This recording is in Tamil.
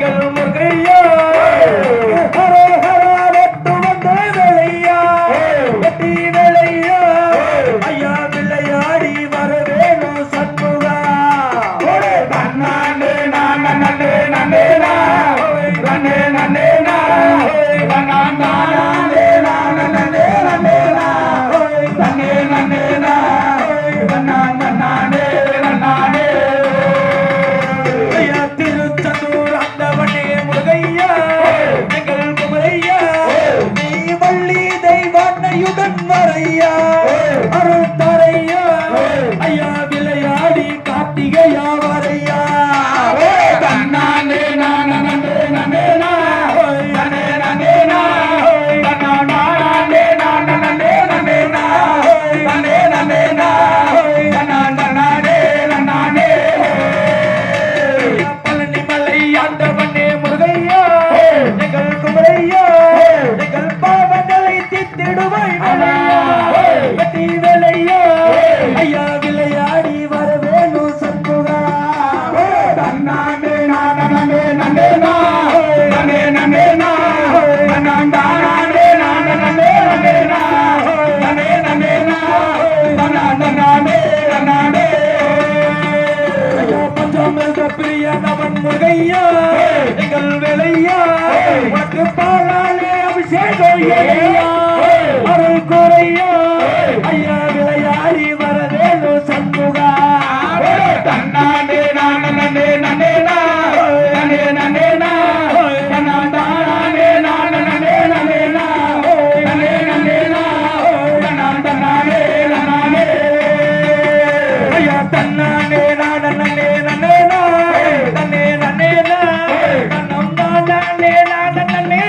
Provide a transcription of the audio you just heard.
कल मैया हरो हरा रत मंगा விலையா? எங்கள் விலையா? உனக்கு பாலாலே அபிஷேகம் ஏயா. அருள் குறையா? ஐயா விளையாடி வரவேலு சண்முகா. தன்னானே நானே நானே நானே நானே தன்னா கண்ணன் மேல்